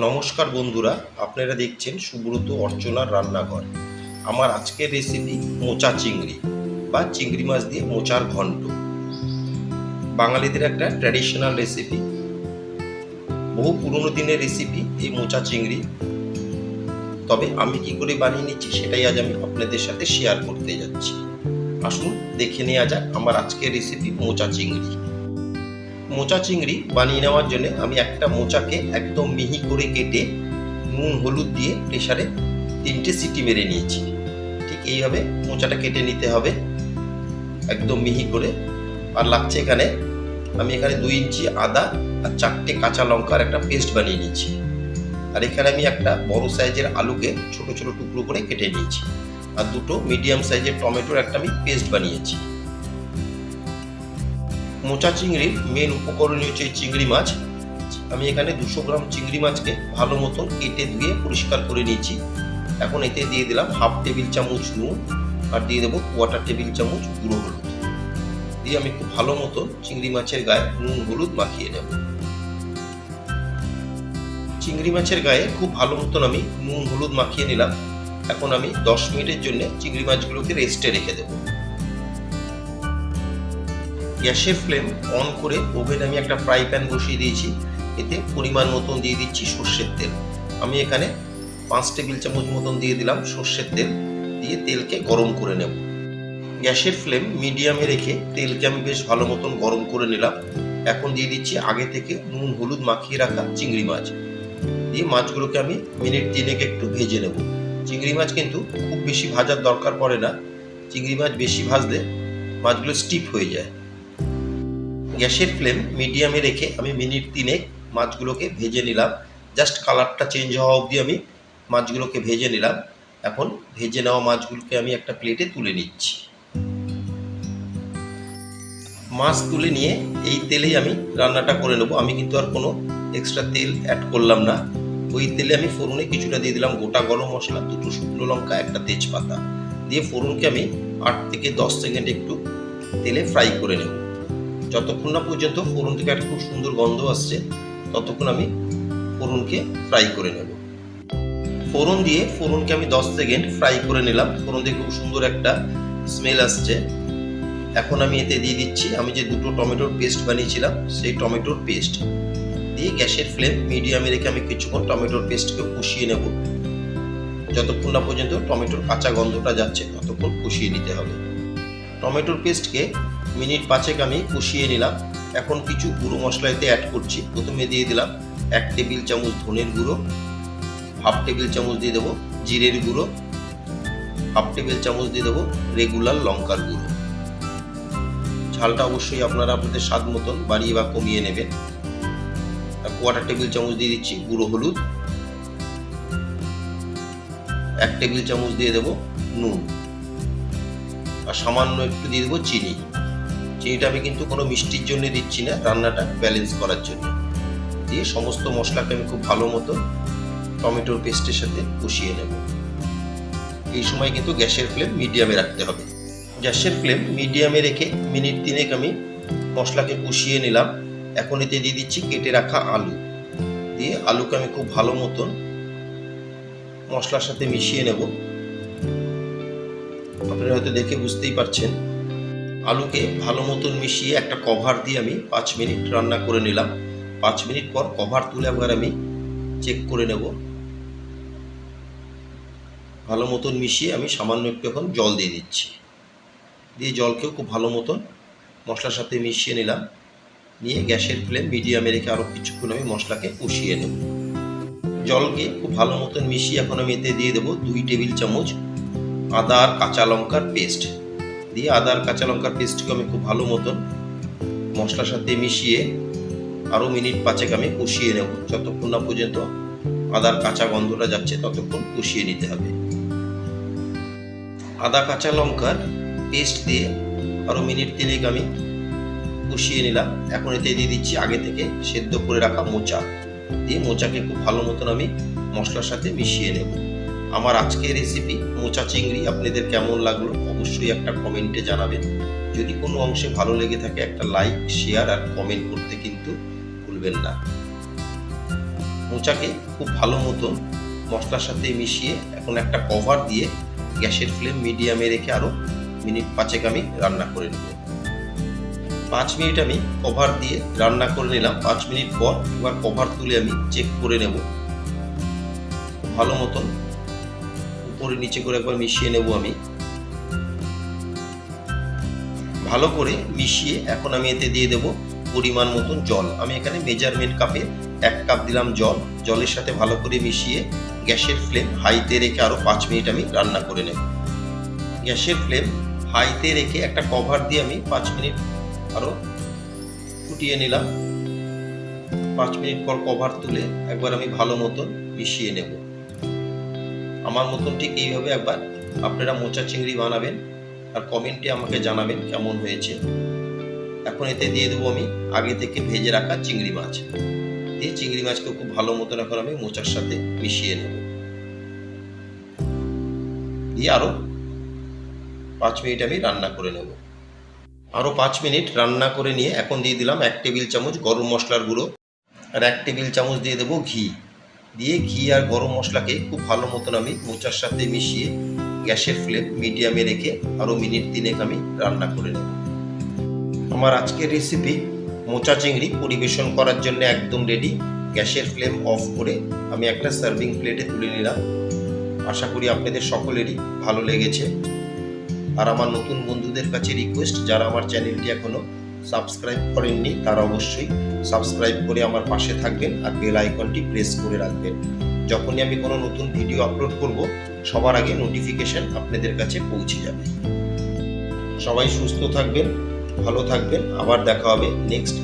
নমস্কার বন্ধুরা, আপনারা দেখছেন সুব্রত অর্চনার রান্নাঘর। আমার আজকের রেসিপি মোচা চিংড়ি বা চিংড়ি মাছ দিয়ে মোচার ঘন্ট। বাঙালিদের একটা ট্র্যাডিশনাল রেসিপি বহু পুরনো দিনের রেসিপি এই মোচা চিংড়ি। তবে আমি কি করে বানিয়ে নিচ্ছি সেটাই আজ আমি আপনাদের সাথে শেয়ার করতে যাচ্ছি। আসুন দেখে নেওয়া যাক আমার আজকের রেসিপি মোচা চিংড়ি। মোচা চিংড়ি বানিয়ে নেওয়ার জন্য আমি একটা মোচাকে একদম মিহি করে কেটে নুন, হলুদ দিয়ে প্রেসারে তিনটে সিটি মেরে নিয়েছি। ঠিক এইভাবে মোচাটা কেটে নিতে হবে। একদম মিহি করে। আর লাগছে এখানে আমি এখানে দুই ইঞ্চি আদা আর চারটে কাঁচা লঙ্কার একটা পেস্ট বানিয়ে নিয়েছি। আর এখানে আমি একটা বড় সাইজের আলুকে ছোট ছোট টুকরো করে কেটে নিয়েছি। আর দুটো মিডিয়াম সাইজের টমেটোর একটা আমি পেস্ট বানিয়েছি। মোচা চিংড়ির মেন উপকরণীয় হচ্ছে চিংড়ি মাছ। আমি এখানে দুশো গ্রাম চিংড়ি মাছকে ভালো মতন কেটে ধুয়ে পরিষ্কার করে নিয়েছি। এখন এতে দিয়ে দিলাম হাফ টেবিল চামচ নুন আর দিয়ে দেবো কোয়াটার টেবিল চামচ গুঁড়ো হলুদ। দিয়ে আমি খুব ভালো মতন চিংড়ি মাছের গায়ে নুন হলুদ মাখিয়ে নেব। চিংড়ি মাছের গায়ে খুব ভালো মতন আমি নুন হলুদ মাখিয়ে নিলাম। এখন আমি দশ মিনিটের জন্য চিংড়ি মাছগুলোকে রেস্টে রেখে দেবো। গ্যাসের ফ্লেম অন করে ওভেনে আমি একটা ফ্রাই প্যান বসিয়ে দিয়েছি। এতে পরিমাণ মতন দিয়ে দিচ্ছি সর্ষের তেল। আমি এখানে পাঁচ টেবিল চামচ মতন দিয়ে দিলাম সর্ষের তেল। দিয়ে তেলকে গরম করে নেব। গ্যাসের ফ্লেম মিডিয়ামে রেখে তেলকে আমি বেশ ভালো মতন গরম করে নিলাম। এখন দিয়ে দিচ্ছি আগে থেকে নুন, হলুদ মাখিয়ে রাখা চিংড়ি মাছ। দিয়ে মাছগুলোকে আমি মিনিট তিনেক একটু ভেজে নেব। চিংড়ি মাছ কিন্তু খুব বেশি ভাজার দরকার পড়ে না। চিংড়ি মাছ বেশি ভাজলে মাছগুলো স্টিপ হয়ে যায়। গ্যাসের ফ্লেম মিডিয়ামে রেখে আমি মিনিট তিনেক মাছগুলোকে ভেজে নিলাম। জাস্ট কালারটা চেঞ্জ হওয়া অবধি আমি মাছগুলোকে ভেজে নিলাম। এখন ভেজে নেওয়া মাছগুলোকে আমি একটা প্লেটে তুলে নিচ্ছি। মাছ তুলে নিয়ে এই তেলেই আমি রান্নাটা করে নেব। আমি কিন্তু আর কোনো এক্সট্রা তেল অ্যাড করলাম না। ওই তেলে আমি ফোড়নে কিছুটা দিয়ে দিলাম গোটা গরম মশলা, দুটো শুকনো লঙ্কা, একটা তেজপাতা। দিয়ে ফোড়নকে আমি আট থেকে দশ সেকেন্ড একটু তেলে ফ্রাই করে নেব। যতক্ষণ না পর্যন্ত ফোড়ন থেকে একটা খুব সুন্দর গন্ধ আসছে, ততক্ষণ আমি ফোড়নকে ফ্রাই করে নেব। ফোড়ন দিয়ে ফোড়নকে আমি দশ সেকেন্ড ফ্রাই করে নিলাম। ফোড়ন দিয়ে খুব সুন্দর একটা স্মেল আসছে। এখন আমি এতে দিয়ে দিচ্ছি, আমি যে দুটো টমেটোর পেস্ট বানিয়েছিলাম, সেই টমেটোর পেস্ট দিয়ে গ্যাসের ফ্লেম মিডিয়ামে রেখে আমি কিছুক্ষণ টমেটোর পেস্টকে কষিয়ে নেব। যতক্ষণ না পর্যন্ত টমেটোর কাঁচা গন্ধটা যাচ্ছে, ততক্ষণ কষিয়ে নিতে হবে। টমেটোর পেস্টকে মিনিট পাঁচেক আমি কষিয়ে নিলাম। এখন কিছু গুঁড়ো মশলা এতে অ্যাড করছি। প্রথমে দিয়ে দিলাম এক টেবিল চামচ ধনের গুঁড়ো, হাফ টেবিল চামচ দিয়ে দেবো জিরের গুঁড়ো, হাফ টেবিল চামচ দিয়ে দেবো রেগুলার লঙ্কার গুঁড়ো। ঝালটা অবশ্যই আপনারা আপনাদের স্বাদ মতন বাড়িয়ে বা কমিয়ে নেবেন। কোয়াটার টেবিল চামচ দিয়ে দিচ্ছি গুঁড়ো হলুদ। এক টেবিল চামচ দিয়ে দেবো নুন। আর সামান্য একটু দিয়ে দেবো চিনি। চিনিটা আমি কিন্তু কোনো মিষ্টির জন্য দিচ্ছি না, রান্নাটা ব্যালেন্স করার জন্য। দিয়ে সমস্ত মশলাকে আমি খুব ভালো মতো টমেটোর পেস্টের সাথে কষিয়ে নেব। এই সময় কিন্তু গ্যাসের ফ্লেম মিডিয়ামে রাখতে হবে। গ্যাসের ফ্লেম মিডিয়ামে রেখে মিনিট তিনেক আমি মশলাকে কষিয়ে নিলাম। এখন এতে দিয়ে দিচ্ছি কেটে রাখা আলু। দিয়ে আলুকে আমি খুব ভালো মতন মশলার সাথে মিশিয়ে নেব। আপনারা হয়তো দেখে বুঝতেই পারছেন আলুকে ভালো মতন মিশিয়ে একটা কভার দিয়ে আমি পাঁচ মিনিট রান্না করে নিলাম। পাঁচ মিনিট পর কভার তুলে আবার আমি চেক করে নেব। ভালো মতন মিশিয়ে আমি সামান্য একটু এখন জল দিয়ে দিচ্ছি। দিয়ে জলকেও খুব ভালো মতন মশলার সাথে মিশিয়ে নিলাম। নিয়ে গ্যাসের ফ্লেম মিডিয়ামে রেখে আরও কিছুক্ষণ আমি মশলাকে কষিয়ে নেব। জলকে খুব ভালো মতন মিশিয়ে এখন আমি এতে দিয়ে দেবো দুই টেবিল চামচ আদা আর কাঁচা লঙ্কার পেস্ট দিয়ে আদা আর কাঁচা লঙ্কার পেস্টকে আমি খুব ভালো মতন মশলার সাথে মিশিয়ে আরও মিনিট পাঁচেক আমি কষিয়ে নেব। যতক্ষণ না পর্যন্ত আদার কাঁচা গন্ধটা যাচ্ছে, ততক্ষণ কষিয়ে নিতে হবে। আদা, কাঁচা লঙ্কার পেস্ট দিয়ে আরও মিনিট তিনেক আমি কষিয়ে নিলাম। এখন এতে দিয়ে দিচ্ছি আগে থেকে সেদ্ধ করে রাখা মোচা। দিয়ে মোচাকে খুব ভালো মতন আমি মশলার সাথে মিশিয়ে নেব। আমার আজকের রেসিপি মোচা চিংড়ি আপনাদের কেমন লাগল অবশ্যই একটা কমেন্টে জানাবেন। যদি কোনো অংশে ভালো লেগে থাকে, একটা লাইক শেয়ার আর কমেন্ট করতে কিন্তু ভুলবেন না। মোচাকে খুব ভালো মতন মশলার সাথে মিশিয়ে এখন একটা কভার দিয়ে গ্যাসের ফ্লেম মিডিয়ামে রেখে আরও মিনিট পাঁচেক আমি রান্না করে নেব। পাঁচ মিনিট আমি কভার দিয়ে রান্না করে নিলাম। পাঁচ মিনিট পর এবার কভার তুলে আমি চেক করে নেব। ভালো মতন উপরে নিচে করে একবার মিশিয়ে নেব আমি। ভালো করে মিশিয়ে এখন আমি এতে দিয়ে দেব পরিমাণ মতন জল। আমি এখানে মেজারমেন্ট কাপে এক কাপ দিলাম জল। জলের সাথে ভালো করে মিশিয়ে গ্যাসের ফ্লেম হাইতে রেখে আরও পাঁচ মিনিট আমি রান্না করে নেব। গ্যাসের ফ্লেম হাইতে রেখে একটা কভার দিয়ে আমি পাঁচ মিনিট আরও ফুটিয়ে নিলাম। পাঁচ মিনিট পর কভার তুলে একবার আমি ভালো মতন মিশিয়ে নেব। আমার মতন ঠিক এইভাবে একবার আপনারা মোচা চিংড়ি বানাবেন আর কমেন্টে আমাকে জানাবেন কেমন হয়েছে। এখন এতে দিয়ে দেবো আমি আগে থেকে ভেজে রাখা চিংড়ি মাছ। দিয়ে চিংড়ি মাছকে খুব ভালো মতন এখন আমি মোচার সাথে মিশিয়ে নেব। দিয়ে আরও পাঁচ মিনিট আমি রান্না করে নেব। আরও পাঁচ মিনিট রান্না করে নিয়ে এখন দিয়ে দিলাম এক টেবিল চামচ গরম মশলার গুঁড়ো আর এক টেবিল চামচ দিয়ে দেবো ঘি। দিয়ে ঘি আর গরম মশলাকে খুব ভালো মতন আমি মোচার সাথে মিশিয়ে গ্যাসের ফ্লেম মিডিয়ামে রেখে আরও মিনিট তিনেক আমি রান্না করে নেব। আমার আজকের রেসিপি মোচা চিংড়ি পরিবেশন করার জন্য একদম রেডি গ্যাসের ফ্লেম অফ করে আমি একটা সার্ভিং প্লেটে তুলে নিলাম। আশা করি আপনাদের সকলেরই ভালো লেগেছে। আর আমার নতুন বন্ধুদের কাছে রিকোয়েস্ট যারা আমার চ্যানেলটি এখনও সাবস্ক্রাইব করেননি, তারা অবশ্যই সাবস্ক্রাইব করে আমার পাশে থাকবেন আর বেল আইকনটি প্রেস করে রাখবেন। যখনই আমি কোনো নতুন ভিডিও আপলোড করব, সবার আগে নোটিফিকেশন আপনাদের কাছে পৌঁছে যাবে। সবাই সুস্থ থাকবেন, ভালো থাকবেন, আবার দেখা হবে নেক্সট